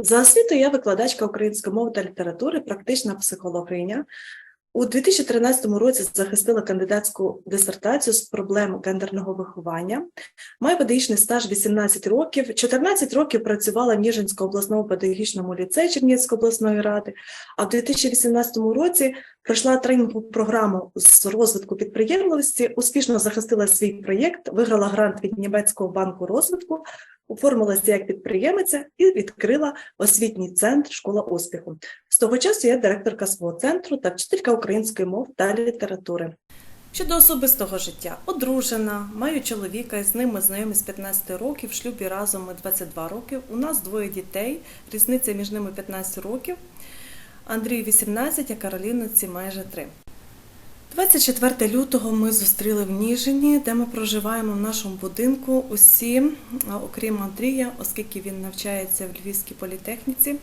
За освітою я викладачка української мови та літератури, практична психологиня. У 2013 році захистила кандидатську дисертацію з проблем гендерного виховання. Маю педагогічний стаж 18 років. 14 років працювала в Ніжинському обласному педагогічному ліцеї Чернігівської обласної ради, а в 2018 році пройшла тренінгову програму з розвитку підприємливості, успішно захистила свій проєкт, виграла грант від Німецького банку розвитку, оформилася як підприємиця і відкрила освітній центр Школа успіху. З того часу я директорка свого центру та вчителька української мови та літератури. Щодо особистого життя, одружена, маю чоловіка, і з ним ми знайомі з 15 років, в шлюбі разом ми 22 роки. У нас двоє дітей, різниця між ними 15 років. Андрію 18, а Кароліниці майже 3. 24 лютого ми зустріли в Ніжині, де ми проживаємо в нашому будинку усі, окрім Андрія, оскільки він навчається в Львівській політехніці.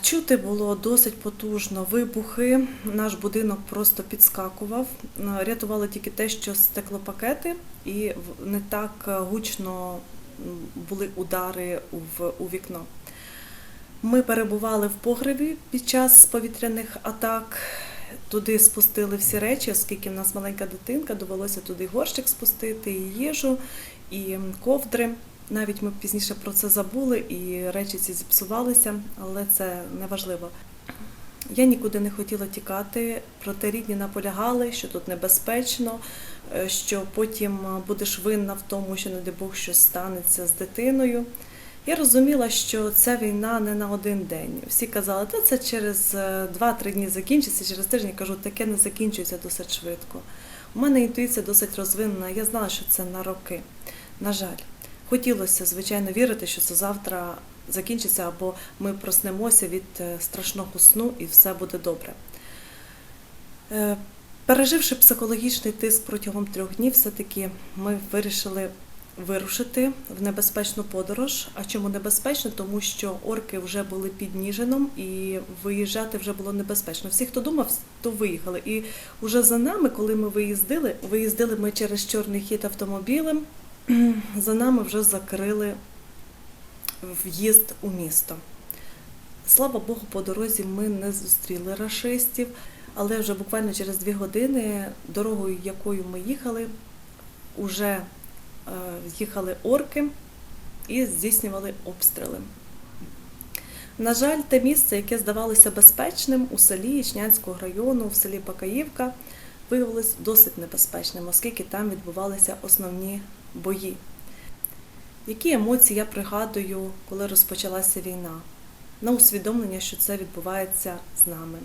Чути було досить потужно вибухи. Наш будинок просто підскакував. А, Рятувало тільки те, що стеклопакети, і не так е, гучно були удари у вікно. Ми перебували в погребі під час повітряних атак. Туди спустили всі речі, оскільки в нас маленька дитинка, довелося туди горщик спустити, і їжу, і ковдри. Навіть ми пізніше про це забули, і речі ці зіпсувалися, але це не важливо. Я нікуди не хотіла тікати, проте рідні наполягали, що тут небезпечно, е, що потім будеш винна в тому, що, не дай Бог, щось станеться з дитиною. Я розуміла, що ця війна не на один день. Всі казали, та це через е, 2-3 дні закінчиться, через тиждень Я кажу, таке не закінчується досить швидко. У мене інтуїція досить розвинена, я знала, що це на роки. На жаль, хотілося, звичайно, вірити, що це завтра закінчиться, або ми проснемося від е, страшного сну і все буде добре. Е, Переживши психологічний тиск протягом трьох днів, все-таки ми вирішили вирушити в небезпечну подорож. А чому небезпечно? Тому що орки вже були під Ніжином і виїжджати вже було небезпечно. Всі, хто думав, то виїхали. І вже за нами, коли ми виїздили, виїздили ми через чорний хід автомобілем. За нами вже закрили в'їзд у місто. Слава Богу, по дорозі ми не зустріли рашистів, але вже буквально через дві години дорогою, якою ми їхали, вже е, їхали орки і здійснювали обстріли. На жаль, те місце, яке здавалося безпечним у селі Ічнянського району, в селі Бакаївка, виявилось досить небезпечним, оскільки там відбувалися основні бої. Які емоції я пригадую, коли розпочалася війна? На усвідомлення, що це відбувається з нами.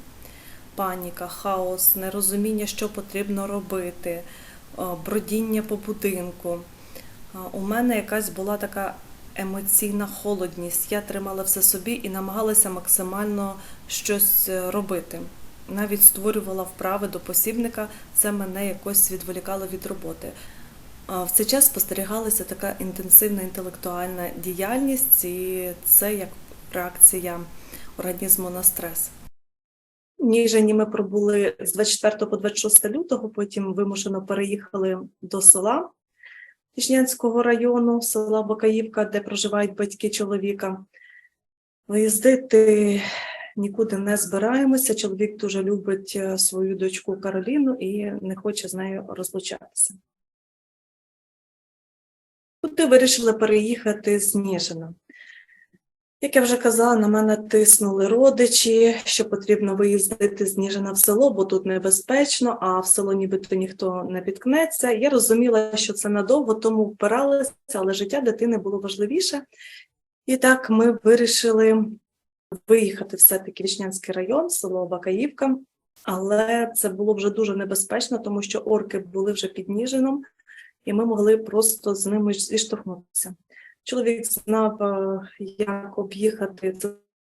Паніка, хаос, нерозуміння, що потрібно робити, е, бродіння по будинку. У мене якась була така емоційна холодність. Я тримала все собі і намагалася максимально щось е, робити. Навіть створювала вправи до посібника, це мене якось відволікало від роботи. В цей час спостерігалася така інтенсивна інтелектуальна діяльність, і це як реакція організму на стрес. Ніжині ми пробули з 24 по 26 лютого, потім вимушено переїхали до села Тішнянського району, села Бакаївка, де проживають батьки чоловіка. Виїздити нікуди не збираємося. Чоловік дуже любить е, свою дочку Кароліну і не хоче з нею розлучатися. Куди вирішили переїхати з Ніжина? Як я вже казала, на мене тиснули родичі, що потрібно виїздити з Ніжина в село, бо тут небезпечно, а в село нібито ніхто не підкнеться. Я розуміла, що це надовго, тому впиралася, але життя дитини було важливіше. І так ми вирішили виїхати все-таки в Вічнянський район, село Бакаївка. Але це було вже дуже небезпечно, тому що орки були вже під Ніжином, і ми могли просто з ними зіштовхнутися. Чоловік знав, е, як об'їхати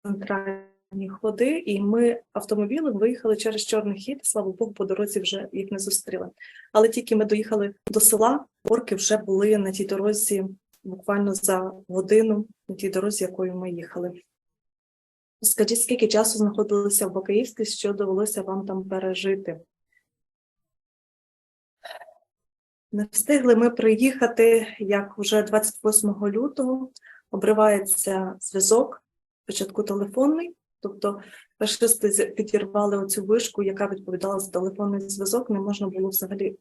центральні ходи, і ми автомобілем виїхали через чорний хід. Слава Богу, по дорозі вже їх не зустріли. Але тільки ми доїхали до села, орки вже були на тій дорозі буквально за годину, на тій дорозі, якою ми їхали. Скажіть, скільки часу знаходилися в Бакаївській, що довелося вам там пережити? Не встигли ми приїхати, як вже 28 лютого обривається зв'язок, спочатку телефонний, тобто фашисти підірвали оцю вишку, яка відповідала за телефонний зв'язок. Не можна було взагалі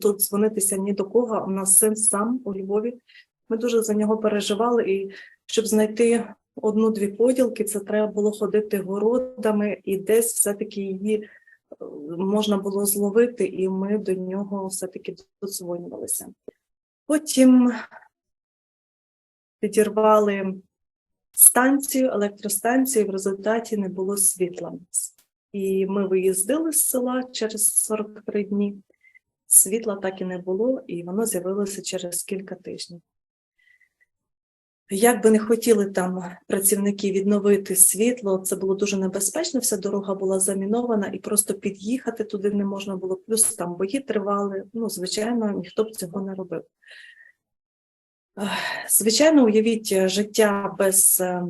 тут дзвонитися ні до кого. У нас син сам у Львові. Ми дуже за нього переживали, і щоб знайти одну-дві поділки, це треба було ходити городами, і десь все-таки її можна було зловити, і ми до нього все-таки додзвонювалися. Потім підірвали станцію, електростанцію, і в результаті не було світла. І ми виїздили з села через 43 дні. Світла так і не було, і воно з'явилося через кілька тижнів. Як би не хотіли там працівники відновити світло, це було дуже небезпечно. Вся дорога була замінована, і просто під'їхати туди не можна було. Плюс там бої тривали. Ну, звичайно, ніхто б цього не робив. Звичайно, уявіть е, життя без е,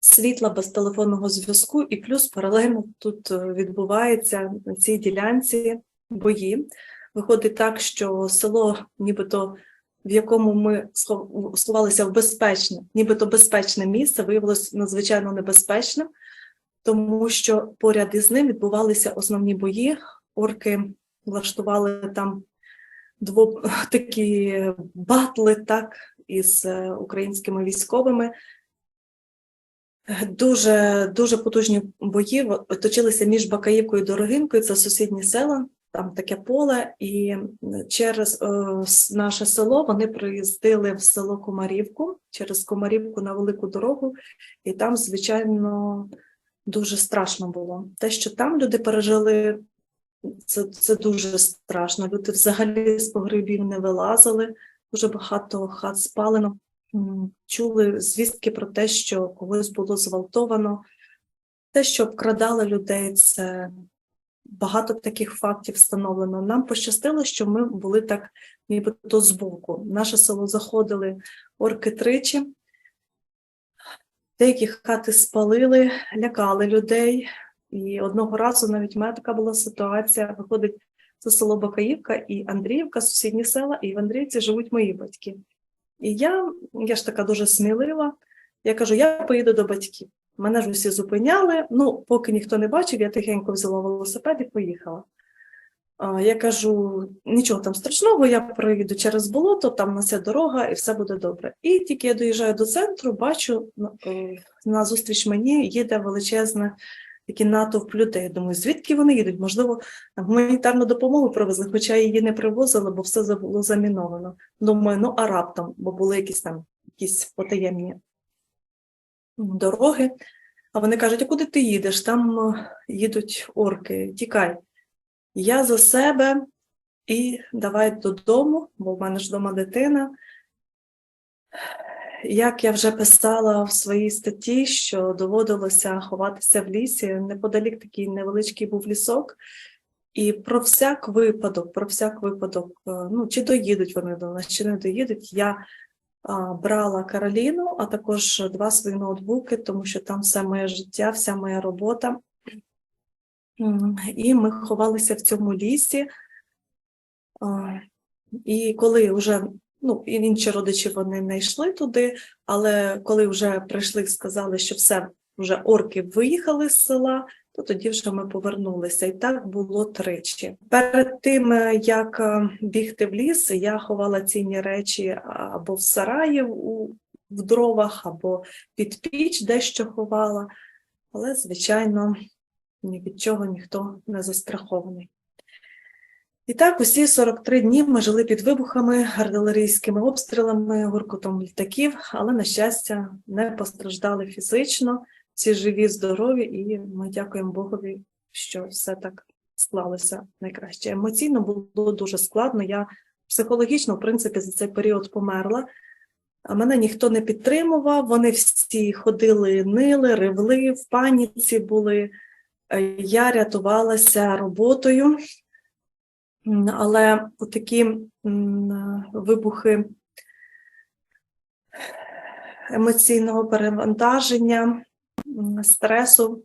світла, без телефонного зв'язку, і плюс паралельно тут е, відбувається на цій ділянці бої. Виходить так, що село, нібито в якому ми сховалися в безпечне, нібито безпечне місце, виявилося надзвичайно небезпечним, тому що поряд із ним відбувалися основні бої. Орки влаштували там дво такі батли, так, із е, українськими військовими. Дуже дуже потужні бої точилися між Бакаївкою і Дорогинкою, це сусідні села, там таке поле, і через е, наше село вони приїздили в село Комарівку, через Комарівку на велику дорогу, і там, звичайно, дуже страшно було. Те, що там люди пережили, це, це дуже страшно. Люди взагалі з погребів не вилазили, дуже багато хат спалено. Чули звістки про те, що когось було зґвалтовано, те, що обкрадали людей, це багато таких фактів встановлено. Нам пощастило, що ми були так нібито збоку. Наше село заходили орки тричі, деякі хати спалили, лякали людей. І одного разу навіть в мене така була ситуація. Виходить, це село Бакаївка і Андріївка, сусідні села, і в Андріївці живуть мої батьки. І я, я ж така дуже смілива. Я кажу: я поїду до батьків. Мене ж усі зупиняли. Ну, поки ніхто не бачив, я тихенько взяла велосипед і поїхала. Я кажу: нічого там страшного, я проїду через болото, там на це дорога, і все буде добре. І тільки я доїжджаю до центру, бачу е, на зустріч мені їде величезна такий натовп людей. Думаю, звідки вони їдуть? Можливо, гуманітарну допомогу привезли, хоча її не привозили, бо все було заміновано. Думаю, ну а раптом, бо були якісь там якісь потаємні дороги. А вони кажуть: а куди ти їдеш? Там е, їдуть орки, тікай. Я за себе і давай додому, бо в мене ж вдома дитина. Як я вже писала в своїй статті, що доводилося ховатися в лісі, неподалік такий невеличкий був лісок, і про всяк випадок, про всяк випадок, е, ну чи доїдуть вони до нас, чи не доїдуть, я брала Кароліну, а також два свої ноутбуки, тому що там все моє життя, вся моя робота. І ми ховалися в цьому лісі. І коли вже ну, інші родичі вони не йшли туди, але коли вже прийшли сказали, що все, вже орки виїхали з села, то тоді вже ми повернулися. І так було тричі. Перед тим, е, як е, бігти в ліс, я ховала цінні речі або в сараї у в дровах, або під піч дещо ховала. Але, звичайно, ні від чого ніхто не застрахований. І так, усі 43 дні ми жили під вибухами, артилерійськими обстрілами, гуркотом літаків, але, на щастя, не постраждали фізично, всі живі, здорові, і ми дякуємо Богові, що все так склалося найкраще. Емоційно було дуже складно. Я психологічно, в принципі, за цей період померла. А мене ніхто не підтримував, вони всі ходили, нили, ревли, в паніці були. Е, Я рятувалася роботою, але такі вибухи емоційного перевантаження, стресу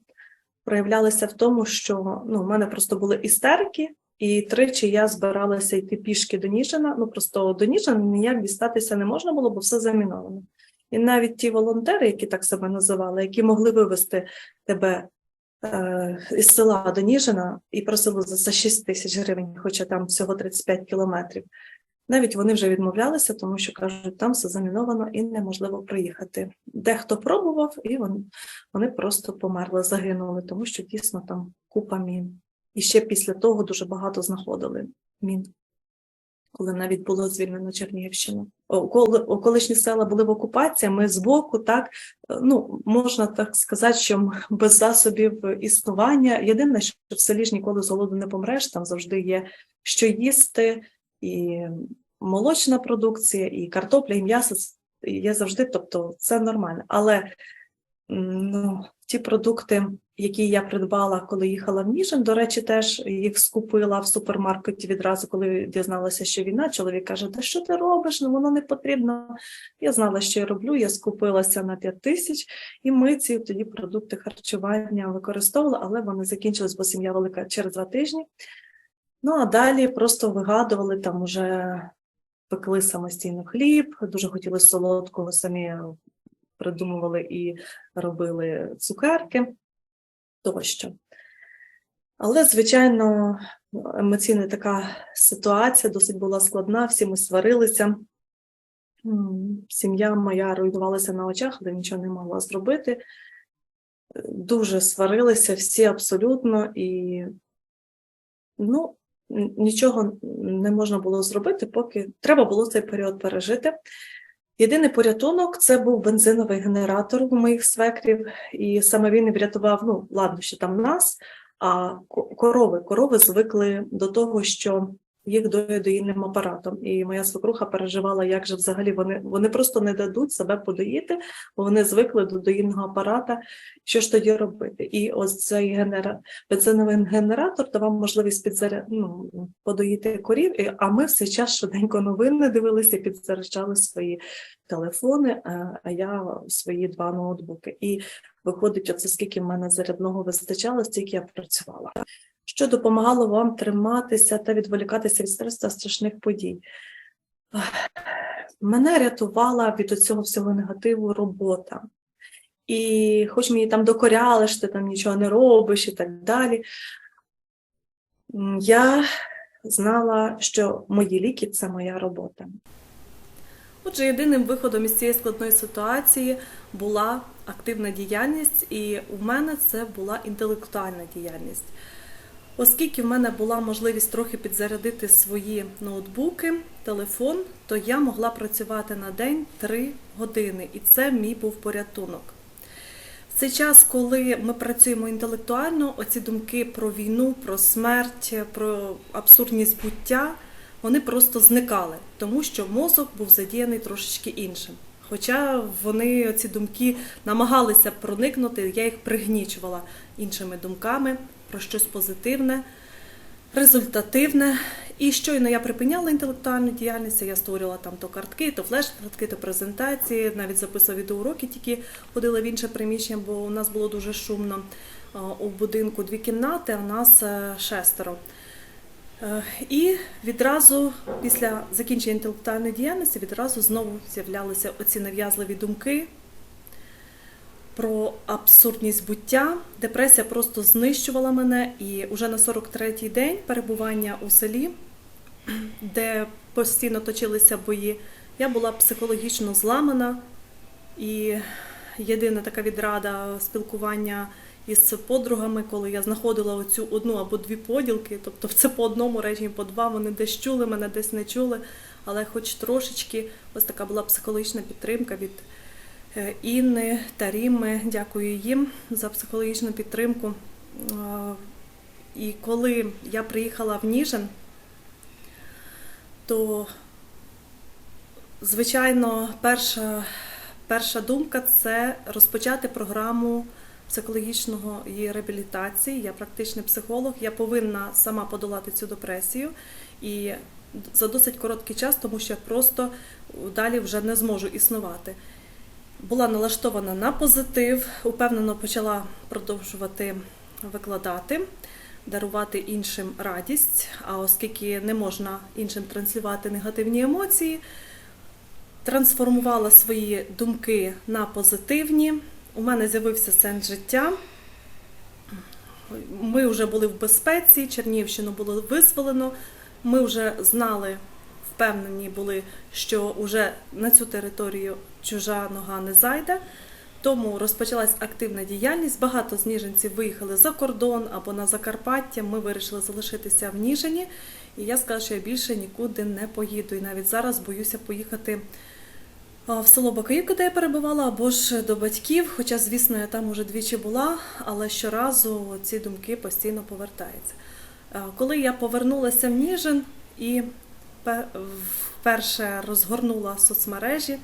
проявлялися в тому, що ну, в мене просто були істерики, і тричі я збиралася йти пішки до Ніжина. Ну просто до Ніжина ніяк дістатися не можна було, бо все заміновано. І навіть ті волонтери, які так себе називали, які могли вивезти тебе е, із села до Ніжина і просили за, за 6 тисяч гривень, хоча там всього 35 кілометрів. Навіть вони вже відмовлялися, тому що кажуть, там все заміновано і неможливо проїхати. Дехто пробував, і вони, вони просто померли, загинули, тому що дійсно там купа мін. І ще після того дуже багато знаходили мін, коли навіть було звільнено Чернігівщину. Коли околишні села були в окупації, ми збоку, так е, ну можна так сказати, що без засобів існування. Єдине, що в селі ж ніколи з голоду не помреш, там завжди є що їсти, і молочна продукція, і картопля, і м'ясо є завжди, тобто це нормально. Але ну, ті продукти, які я придбала, коли їхала в Ніжин, до речі, теж їх скупила в супермаркеті відразу, коли дізналася, що війна. Чоловік каже: Та що ти робиш? Ну воно не потрібно. Я знала, що я роблю. Я скупилася на 5 тисяч, і ми ці тоді продукти харчування використовували, але вони закінчились, бо сім'я велика через два тижні. Ну а далі просто вигадували там уже пекли самостійно хліб, дуже хотіли солодкого, самі придумували і робили цукерки тощо. Але, звичайно, емоційна така ситуація досить була складна, всі ми сварилися. Сім'я моя руйнувалася на очах, але нічого не могла зробити. Дуже сварилися всі абсолютно, і ну, нічого не можна було зробити, поки треба було цей період пережити. Єдиний порятунок це був бензиновий генератор у моїх свекрів, і саме він врятував, ну, ладно, що там нас, а корови. Корови звикли до того, що їх доїть доїльним апаратом. І моя свекруха переживала, як же взагалі вони, вони просто не дадуть себе подоїти, бо вони звикли до доїльного апарата. Що ж тоді робити? І ось цей генера... бензиновий генератор давав можливість підзаря... ну, подоїти корів, а ми все час швиденько новини дивилися, підзаряджали свої телефони, а я свої два ноутбуки. І виходить, оце скільки в мене зарядного вистачало, стільки я працювала. Що допомагало вам триматися та відволікатися від стресу страшних подій? Мене рятувала від цього всього негативу робота. І хоч мені там докоряли, що ти там нічого не робиш і так далі. Я знала, що мої ліки це моя робота. Отже, єдиним виходом із цієї складної ситуації була активна діяльність, і у мене це була інтелектуальна діяльність. Оскільки в мене була можливість трохи підзарядити свої ноутбуки, телефон, то я могла працювати на день 3 години, і це мій був порятунок. В цей час, коли ми працюємо інтелектуально, оці думки про війну, про смерть, про абсурдність буття, вони просто зникали, тому що мозок був задіяний трошечки іншим. Хоча вони ці думки намагалися проникнути, я їх пригнічувала іншими думками про щось позитивне, результативне. І щойно я припиняла інтелектуальну діяльність, я створювала там то картки, то флеш-картки, то презентації, навіть записувала відеоуроки, тільки ходила в інше приміщення, бо у нас було дуже шумно. У будинку дві кімнати, а у нас е, шестеро. Е, І відразу після закінчення інтелектуальної діяльності відразу знову з'являлися оці нав'язливі думки про абсурдність буття. Депресія просто знищувала мене, і вже на 43-й день перебування у селі, де постійно точилися бої, я була психологічно зламана. І єдина така відрада спілкування із подругами, коли я знаходила оцю одну або дві поділки, тобто це по одному реченні, по два, вони десь чули мене, десь не чули, але хоч трошечки ось така була психологічна підтримка від Інни та Ріми. Дякую їм за психологічну підтримку. І коли я приїхала в Ніжин, то, звичайно, перша, перша думка це розпочати програму психологічного її реабілітації. Я практичний психолог. Я повинна сама подолати цю депресію і за досить короткий час, тому що я просто далі вже не зможу існувати. Була налаштована на позитив, упевнено почала продовжувати викладати, дарувати іншим радість. А оскільки не можна іншим транслювати негативні емоції, трансформувала свої думки на позитивні. У мене з'явився сенс життя. Ми вже були в безпеці, Чернігівщину було визволено. Ми вже знали, впевнені були, що вже на цю територію чужа нога не зайде. Тому розпочалась активна діяльність. Багато з ніженців виїхали за кордон або на Закарпаття. Ми вирішили залишитися в Ніжині. І я сказала, що я більше нікуди не поїду. І навіть зараз боюся поїхати в село Бакаївка, де я перебувала, або ж до батьків. Хоча, звісно, я там уже двічі була, але щоразу ці думки постійно повертаються. Коли я повернулася в Ніжин і вперше розгорнула соцмережі,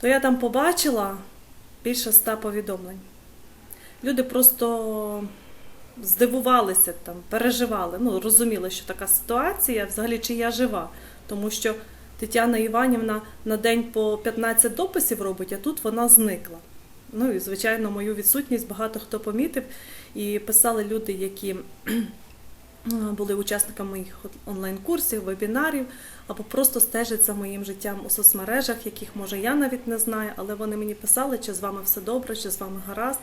то я там побачила більше ста повідомлень. Люди просто здивувалися, там, переживали, ну, розуміли, що така ситуація, взагалі, чи я жива. Тому що Тетяна Іванівна на день по 15 дописів робить, а тут вона зникла. Ну і, звичайно, мою відсутність багато хто помітив. І писали люди, які були учасниками моїх онлайн-курсів, вебінарів, або просто стежать за моїм життям у соцмережах, яких може я навіть не знаю, але вони мені писали, чи з вами все добре, чи з вами гаразд.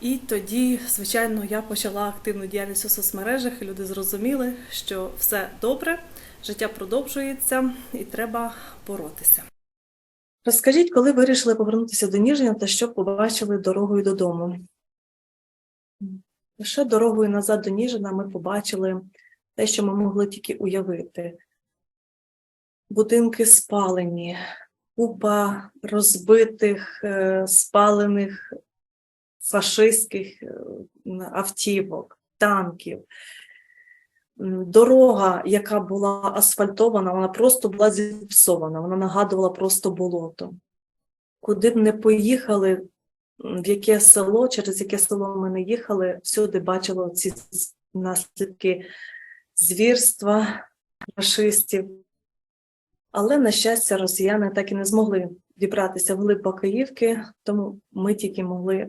І тоді, звичайно, я почала активну діяльність у соцмережах, і люди зрозуміли, що все добре, життя продовжується і треба боротися. Розкажіть, коли вирішили повернутися до Ніжня та що побачили дорогою додому? Лише дорогою назад до Ніжина ми побачили те, що ми могли тільки уявити. Будинки спалені, купа розбитих, е, спалених фашистських е, автівок, танків. Дорога, яка була асфальтована, вона просто була зіпсована, вона нагадувала просто болото. Куди б не поїхали, в яке село, через яке село ми не їхали, всюди бачили ці наслідки звірства фашистів. Але, на щастя, росіяни так і не змогли дібратися в глиб Бакаївки, тому ми тільки могли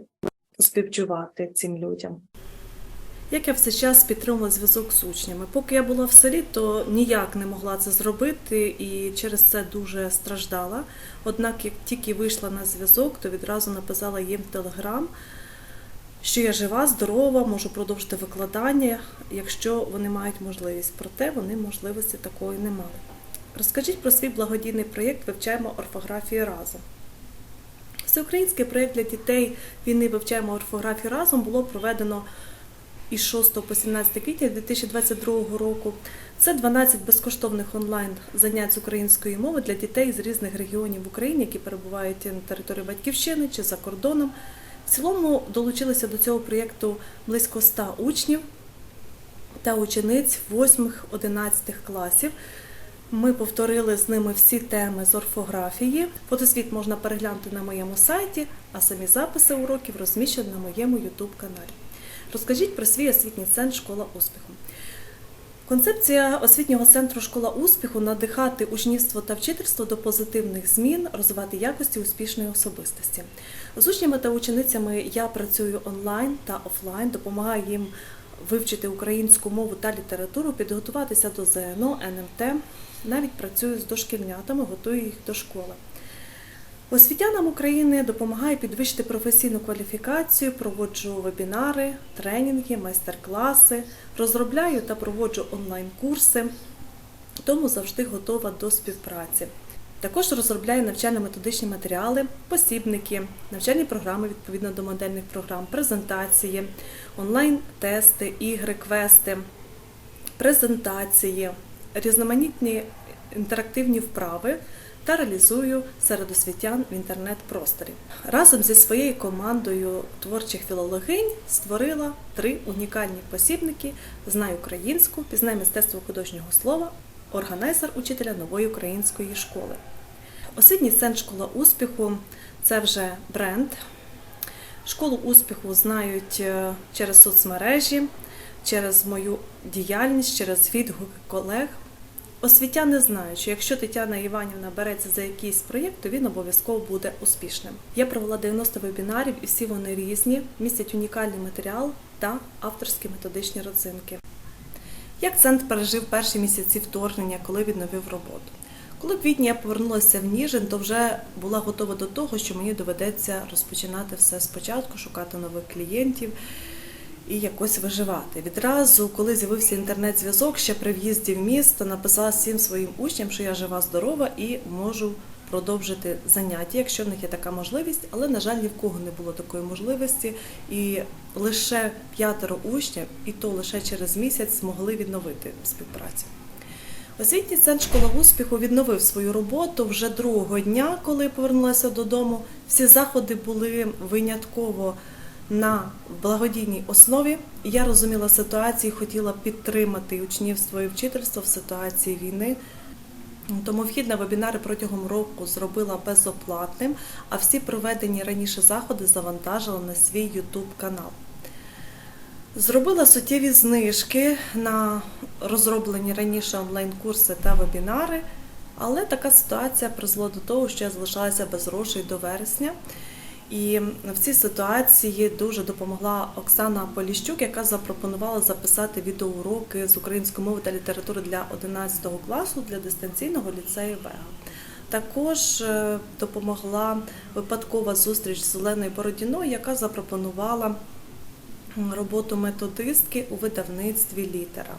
співчувати цим людям. Як я все час підтримувала зв'язок з учнями. Поки я була в селі, то ніяк не могла це зробити і через це дуже страждала. Однак, як тільки вийшла на зв'язок, то відразу написала їм Телеграм, що я жива, здорова, можу продовжити викладання, якщо вони мають можливість. Проте вони можливості такої не мали. Розкажіть про свій благодійний проєкт Вивчаємо орфографію разом. Всеукраїнський проєкт для дітей війни Вивчаємо орфографію разом було проведено із 6 по 17 квітня 2022 року. Це 12 безкоштовних онлайн занять з української мови для дітей з різних регіонів України, які перебувають на території батьківщини чи за кордоном. В цілому долучилися до цього проєкту близько 100 учнів та учениць 8-11 класів. Ми повторили з ними всі теми з орфографії. Фотосвіт можна переглянути на моєму сайті, а самі записи уроків розміщені на моєму YouTube каналі. Розкажіть про свій освітній центр Школа успіху. Концепція освітнього центру Школа успіху надихати учнівство та вчительство до позитивних змін, розвивати якості успішної особистості. З учнями та ученицями я працюю онлайн та офлайн, допомагаю їм вивчити українську мову та літературу, підготуватися до ЗНО, НМТ. Навіть працюю з дошкільнятами, готую їх до школи. Освітянам України допомагаю підвищити професійну кваліфікацію, проводжу вебінари, тренінги, майстер-класи, розробляю та проводжу онлайн-курси, тому завжди готова до співпраці. Також розробляю навчально-методичні матеріали, посібники, навчальні програми відповідно до модельних програм, презентації, онлайн-тести, ігри, квести, презентації, різноманітні інтерактивні вправи та реалізую серед освітян в інтернет-просторі. Разом зі своєю командою творчих філологинь створила три унікальні посібники Знай українську, пізнай мистецтво художнього слова, органайзер учителя нової української школи. Освітній центр школа успіху це вже бренд. Школу успіху знають е, через соцмережі, через мою діяльність, через відгуки колег. Освітяни знають, що якщо Тетяна Іванівна береться за якийсь проєкт, то він обов'язково буде успішним. Я провела 90 вебінарів, і всі вони різні, містять унікальний матеріал та авторські методичні родзинки. Як центр пережив перші місяці вторгнення, коли відновив роботу? Коли квітні я повернулася в Ніжин, то вже була готова до того, що мені доведеться розпочинати все спочатку, шукати нових клієнтів і якось виживати. Відразу, коли з'явився інтернет-зв'язок, ще при в'їзді в місто написала всім своїм учням, що я жива, здорова і можу продовжити заняття, якщо в них є така можливість, але, на жаль, ні в кого не було такої можливості. І лише п'ятеро учнів, і то лише через місяць змогли відновити співпрацю. Освітній центр школа успіху відновив свою роботу вже другого дня, коли повернулася додому. Всі заходи були винятково на благодійній основі. Я розуміла ситуацію, хотіла підтримати учнівство і вчительство в ситуації війни. Тому вхід на вебінари протягом року зробила безоплатним, а всі проведені раніше заходи завантажила на свій YouTube канал. Зробила суттєві знижки на розроблені раніше онлайн-курси та вебінари, але така ситуація призвела до того, що я залишалася без грошей до вересня. І в цій ситуації дуже допомогла Оксана Поліщук, яка запропонувала записати відеоуроки з української мови та літератури для 11 класу для дистанційного ліцею Вега. Також е, допомогла випадкова зустріч з Оленою Бородіною, яка запропонувала роботу методистки у видавництві літера.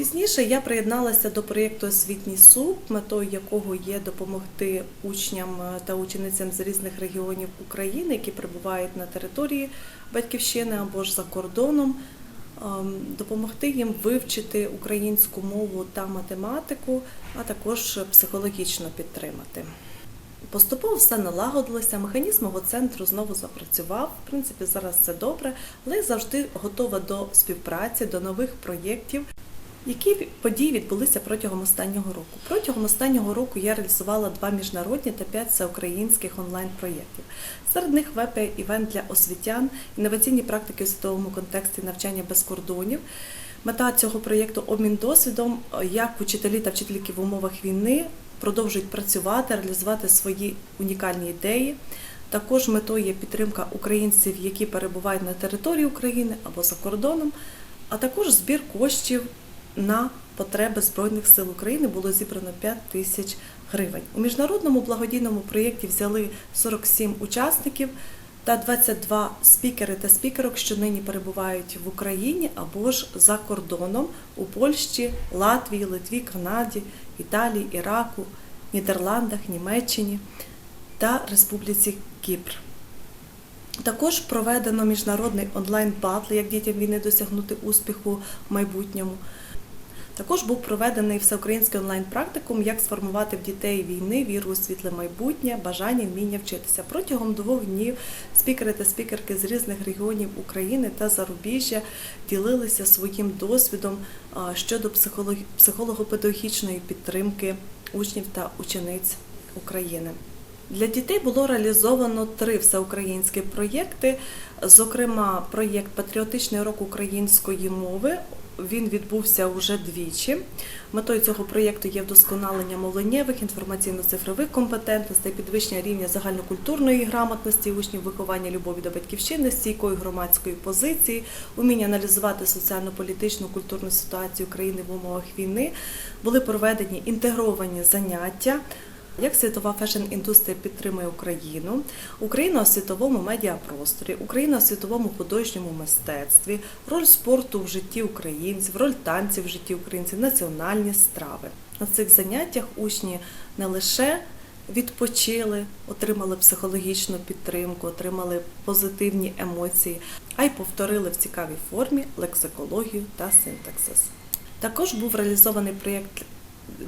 Пізніше я приєдналася до проєкту Освітній суд, метою якого є допомогти учням та ученицям з різних регіонів України, які перебувають на території батьківщини або ж за кордоном, ем, допомогти їм вивчити українську мову та математику, а також психологічно підтримати. Поступово все налагодилося, механізм мого центру знову запрацював. В принципі, зараз це добре, але завжди готова до співпраці, до нових проєктів. Які події відбулися протягом останнього року? Протягом останнього року я реалізувала два міжнародні та п'ять всеукраїнських онлайн-проєктів. Серед них ВП-івент для освітян, інноваційні практики у світовому контексті навчання без кордонів. Мета цього проєкту обмін досвідом, як учителі та вчительки в умовах війни продовжують працювати, реалізувати свої унікальні ідеї. Також метою є підтримка українців, які перебувають на території України або за кордоном, а також збір коштів на потреби Збройних сил України було зібрано 5 тисяч гривень. У міжнародному благодійному проєкті взяли 47 учасників та 22 спікери та спікерок, що нині перебувають в Україні або ж за кордоном у Польщі, Латвії, Литві, Канаді, Італії, Іраку, Нідерландах, Німеччині та Республіці Кіпр. Також проведено міжнародний онлайн-батл, як дітям війни досягнути успіху в майбутньому. Також був проведений всеукраїнський онлайн-практикум, як сформувати в дітей війни віру у світле майбутнє, бажання, вміння вчитися. Протягом двох днів спікери та спікерки з різних регіонів України та зарубіжжя ділилися своїм досвідом щодо психолого-педагогічної підтримки учнів та учениць України. Для дітей було реалізовано три всеукраїнські проєкти, зокрема, проєкт Патріотичний урок української мови. Він відбувся вже двічі. Метою цього проєкту є вдосконалення мовленнєвих, інформаційно-цифрових компетентностей, підвищення рівня загальнокультурної грамотності, учнів виховання любові до батьківщини, стійкої громадської позиції, уміння аналізувати соціально-політичну культурну ситуацію країни в умовах війни. Були проведені інтегровані заняття. Як світова фешн-індустрія підтримує Україну, Україна у світовому медіапросторі, Україна у світовому художньому мистецтві, роль спорту в житті українців, роль танців в житті українців, національні страви. На цих заняттях учні не лише відпочили, отримали психологічну підтримку, отримали позитивні емоції, а й повторили в цікавій формі лексикологію та синтаксис. Також був реалізований проєкт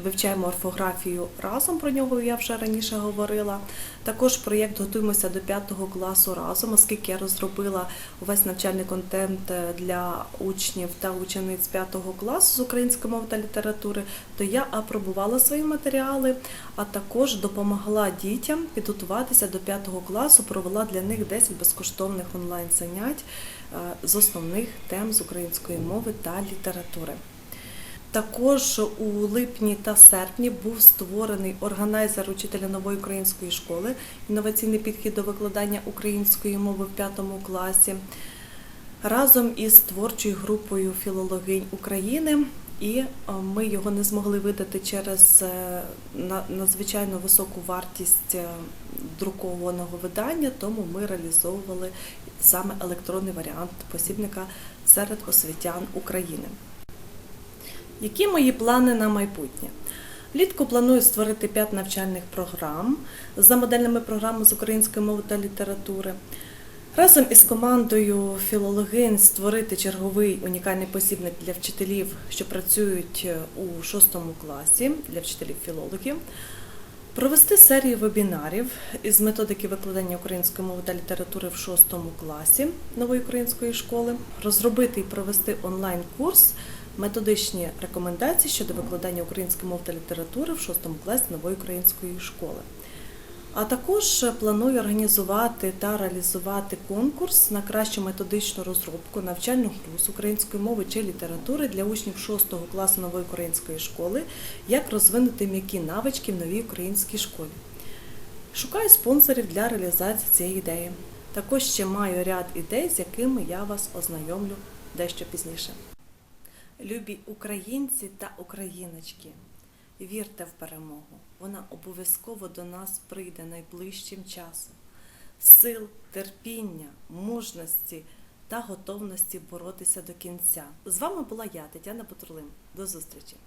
вивчаємо орфографію разом. Про нього я вже раніше говорила. Також проєкт готуємося до п'ятого класу разом, оскільки я розробила увесь навчальний контент для учнів та учениць п'ятого класу з української мови та літератури, то я апробувала свої матеріали, а також допомогла дітям підготуватися до п'ятого класу, провела для них 10 безкоштовних онлайн занять е, з основних тем з української мови та літератури. Також у липні та серпні був створений органайзер учителя нової української школи, інноваційний підхід до викладання української мови в п'ятому класі. Разом із творчою групою філологинь України і е, ми його не змогли видати через е, надзвичайно високу вартість е, друкованого видання, тому ми реалізовували саме електронний варіант посібника серед освітян України. Які мої плани на майбутнє? Влітку планую створити 5 навчальних програм за модельними програмами з української мови та літератури. Разом із командою філологинь створити черговий унікальний посібник для вчителів, що працюють е, у 6 класі для вчителів філологів. Провести серію вебінарів із методики викладання української мови та літератури в 6 класі нової української школи, розробити і провести онлайн-курс методичні рекомендації щодо викладання української мови та літератури в 6 класі нової української школи. А також планую організувати та реалізувати конкурс на кращу методичну розробку навчальну гру української мови чи літератури для учнів 6 класу нової української школи, як розвинути м'які навички в новій українській школі. Шукаю спонсорів для реалізації цієї ідеї. Також ще маю ряд ідей, з якими я вас ознайомлю дещо пізніше. Любі українці та україночки, вірте в перемогу. Вона обов'язково до нас прийде найближчим часом. Сил, терпіння, мужності та готовності боротися до кінця. З вами була я, Тетяна Бутурлин. До зустрічі!